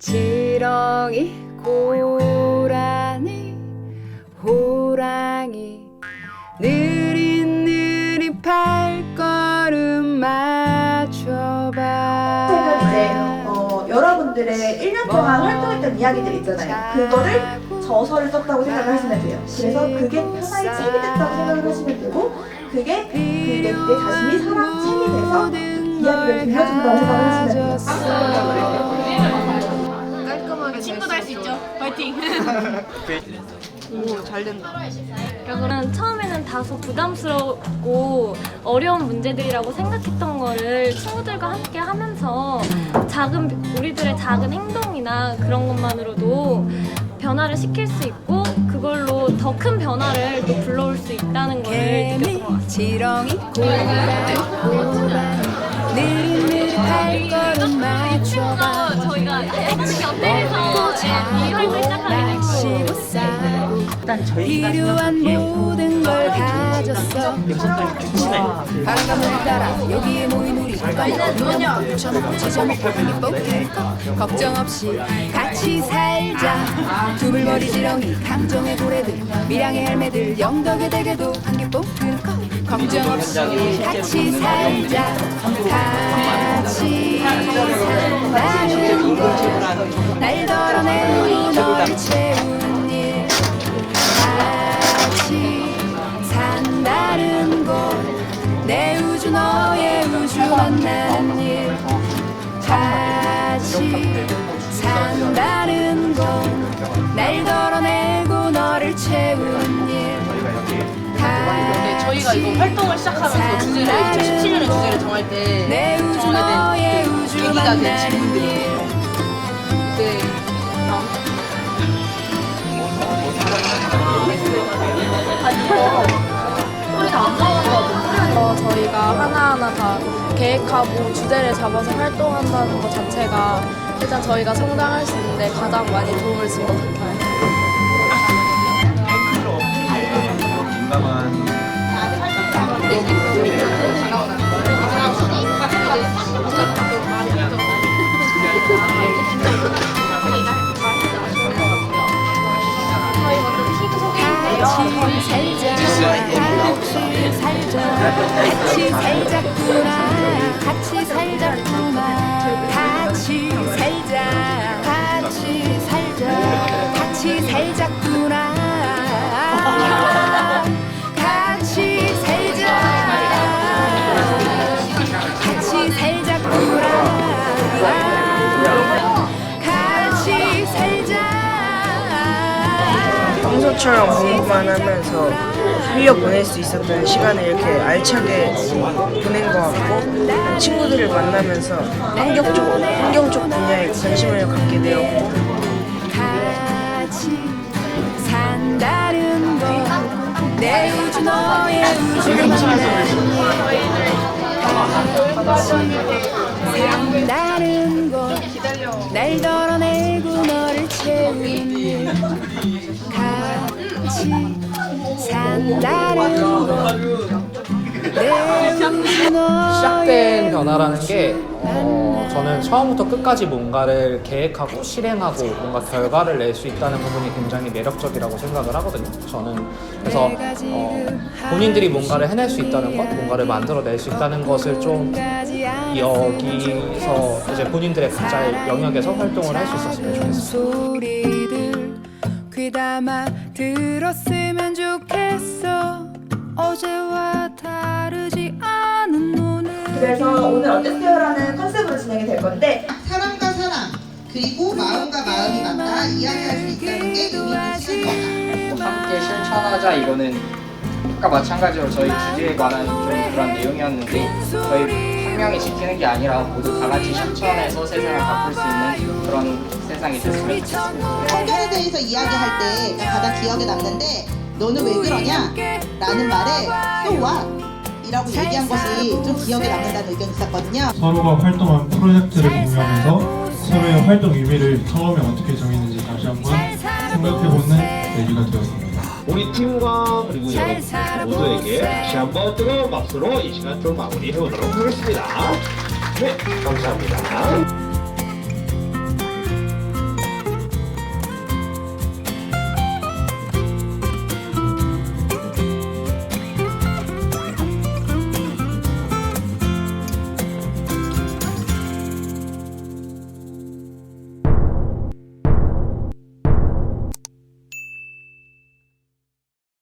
지렁이 고라니 호랑이 느릿느릿 발걸음 맞춰봐 제가 이제 어, 여러분들의 1년 동안 활동했던 이야기들 있잖아요. 그거를 저서를 썼다고 생각을 하시면 돼요. 그래서 그게 하나의 책이 됐다고 생각을 하시면 되고 그게 그내 내 자신이 살아 책이 돼서 이야기를 들려준다고 생각을 하시면 돼요. 친구도 할수 있죠. 파이팅. 저는 처음에는 다소 부담스럽고 어려운 문제들이라고 생각했던 거를 친구들과 함께 하면서 작은 우리들의 작은 행동이나 그런 것만으로도 변화를 시킬 수 있고 그걸로 더 큰 변화를 또 불러올 수 있다는 걸 느꼈던 것 같아요. 지렁이 고라니 호랑이 느릿느릿 발걸음 맞춰봐 어, 저희가 싸고 필요한 모든 걸 가졌어. 바람을 따라. 여기에 모인 우리 붙여놓고 걱정 없이 같이 살자. 두물머리 지렁이 강정의 고래들 밀양의 할매들 영덕의 대게도 한개 뽑고 걱정 없이 같이 살자. 같이 산다는 걸날 덜어내고 널채 날 덜어내고 너를 채우는 일 네, 저희가 이거 활동을 시작하면서 주제를 2017년에 주제를 정할 때 내 우주 정하게 된 너의 우주 계기가 된 질문들이에요. 일 네. 어, 저희가 하나하나 다 계획하고 주제를 잡아서 활동한다는 것 자체가 일단 저희가 성장할 수 있는데 가장 많이 도움을 준 것 같아요. 같이 살자 같이 살자 같이 살자꾸나. 같이 살자꾸나. 같이 살자 평소처럼 공부만 하면서 흘려 보낼 수 있었던 시간을 이렇게 알차게 보낸 것 같고 친구들을 만나면서 환경 쪽, 환경 쪽 분야에 관심을 갖게 되었고. 산다는 것날. 덜어내고 시작된 변화라는 게 어, 저는 처음부터 끝까지 뭔가를 계획하고 실행하고 뭔가 결과를 낼 수 있다는 부분이 굉장히 매력적이라고 생각을 하거든요. 저는 그래서 어, 본인들이 뭔가를 해낼 수 있다는 것, 뭔가를 만들어낼 수 있다는 것을 좀 여기서 이제 본인들의 각자의 영역에서 활동을 할 수 있었으면 좋겠어요. 귀담아 들었으면 좋겠어. 어제와 다르지 않은 오늘 그래서 오늘 어땠어요라는 컨셉으로 진행이 될 건데 사람과 사람 그리고 마음과 마음이 만나 이야기할 수 있다는 게 의미. 함께 실천하자 이거는 아까 마찬가지로 저희 주제에 관한 좀 그런 내용이었는데 저희 한 명이 지키는 게 아니라 모두 다 같이 실천해서 세상을 바꿀 수 있는 그런 됐으면 좋겠습니다. 성경에 대해서 이야기할 때 가장 기억에 남는데 너는 왜 그러냐? 라는 말에 what? 이라고 얘기한 것이 좀 기억에 남는다는 의견이 있었거든요. 서로가 활동한 프로젝트를 공유하면서 서로의 활동 의미를 처음에 어떻게 정했는지 다시 한번 생각해보는 계기가 되었습니다. 우리 팀과 그리고 여러분 모두에게 다시 한번 뜨거운 박수로 이 시간 좀 마무리해보도록 하겠습니다. 네, 감사합니다.